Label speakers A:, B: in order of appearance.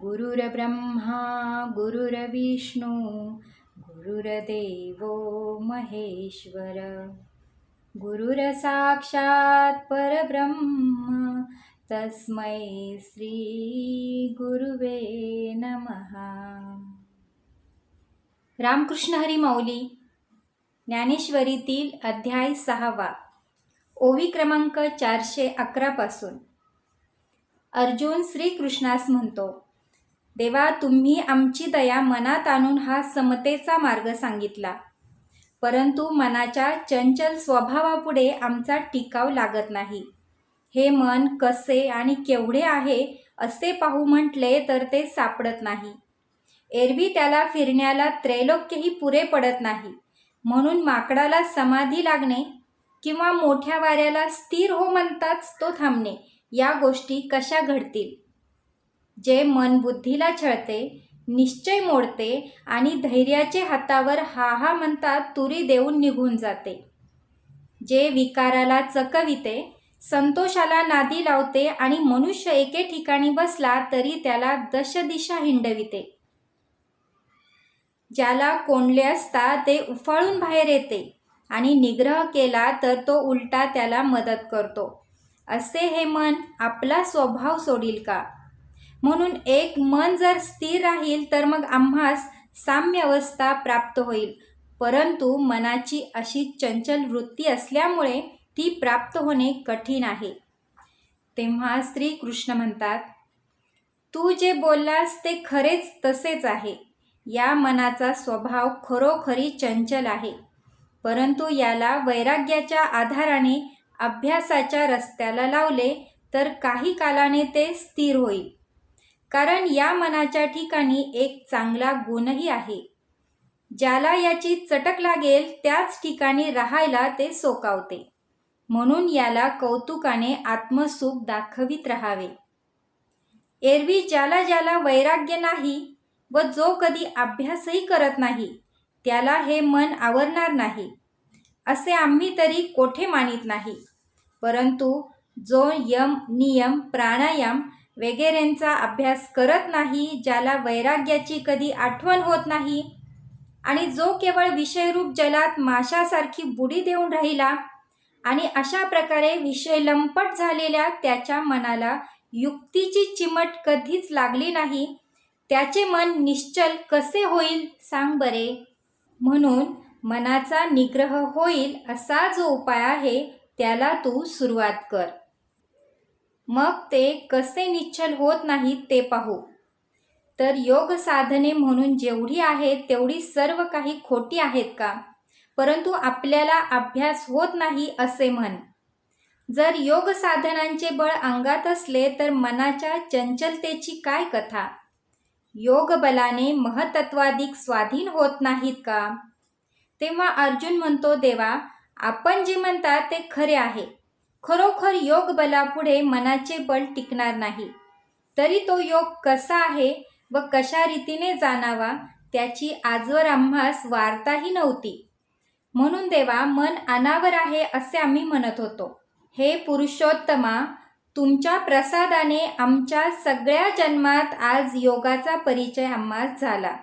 A: गुरुर्ब्रह्मा गुरुर्विष्णू गुरुर्देव महेश्वर. गुरुरसाक्षात् परब्रह्म तस्मै श्री गुरुवे नमः. रामकृष्ण हरी माऊली ज्ञानेश्वरीतील अध्याय सहावा ओवी क्रमांक चारशे अकरापासून अर्जुन श्रीकृष्णास म्हणतो तेव्हा तुम्ही आमची दया मनात आणून हा समतेचा मार्ग सांगितला. परंतु मनाच्या चंचल स्वभावापुढे आमचा टिकाव लागत नाही. हे मन कसे आणि केवढे आहे असे पाहू म्हटले तर ते सापडत नाही. एरवी त्याला फिरण्याला त्रैलोक्यही पुरे पडत नाही. म्हणून माकडाला समाधी लागणे किंवा मोठ्या वाऱ्याला स्थिर हो म्हणताच तो थांबणे या गोष्टी कशा घडतील? जे मन बुद्धीला छळते निश्चय मोडते आणि धैर्याचे हातावर हा हा म्हणतात तुरी देऊन निघून जाते. जे विकाराला चकविते संतोषाला नादी लावते आणि मनुष्य एके ठिकाणी बसला तरी त्याला दशदिशा हिंडविते. ज्याला कोंडले असता ते उफाळून बाहेर येते आणि निग्रह केला तर तो उलटा त्याला मदत करतो. असे हे मन आपला स्वभाव सोडील का? म्हणून एक मन जर स्थिर राहील तर मग आम्हास साम्यावस्था प्राप्त होईल. परंतु मनाची अशी चंचल वृत्ती असल्यामुळे ती प्राप्त होणे कठीण आहे. तेव्हा श्रीकृष्ण म्हणतात तू जे बोललास ते खरेच तसेच आहे. या मनाचा स्वभाव खरोखरी चंचल आहे. परंतु याला वैराग्याच्या आधाराने अभ्यासाच्या रस्त्याला लावले तर काही कालाने ते स्थिर होईल. कारण या मनाच्या ठिकाणी एक चांगला गुणही आहे. ज्याला याची चटक लागेल त्याच ठिकाणी राहायला ते सोकावते. म्हणून याला कौतुकाने आत्मसुख दाखवित राहावे. एरवी ज्याला ज्याला वैराग्य नाही व जो कधी अभ्यासही करत नाही त्याला हे मन आवरणार नाही असे आम्ही तरी कोठे मानित नाही. परंतु जो यम नियम प्राणायाम वगैरेंचा अभ्यास करत नाही ज्याला वैराग्याची कधी आठवण होत नाही. आणि जो केवळ विषयरूप जलात माशासारखी बुडी देऊन राहिला आणि अशा प्रकारे विषय लंपट झालेल्या त्याच्या मनाला युक्तीची चिमट कधीच लागली नाही. त्याचे मन निश्चल कसे होईल सांग बरे. म्हणून मनाचा निग्रह होईल असा जो उपाय आहे त्याला तू सुरुवात कर. मग ते कसे निश्चल होत नाहीत ते पाहू. तर योग साधने म्हणून जेवढी आहेत तेवढी सर्व काही खोटी आहेत का? परंतु आपल्याला अभ्यास होत नाही असे म्हण. जर योग साधनांचे बळ अंगात असले तर मनाच्या चंचलतेची काय कथा? योग बलाने महतत्वाधिक स्वाधीन होत नाहीत का? तेव्हा अर्जुन म्हणतो देवा आपण जे म्हणतात ते खरे आहे. खरोखर योग बलापुढे मनाचे बल टिकणार नाही. तरी तो योग कसा आहे व कशा रीतीने जाणावा त्याची आजवर आम्हास वार्ताही नव्हती. म्हणून देवा मन अनावर आहे असे आम्ही म्हणत होतो. हे पुरुषोत्तमा तुमच्या प्रसादाने आमच्या सगळ्या जन्मात आज योगाचा परिचय आम्हास झाला.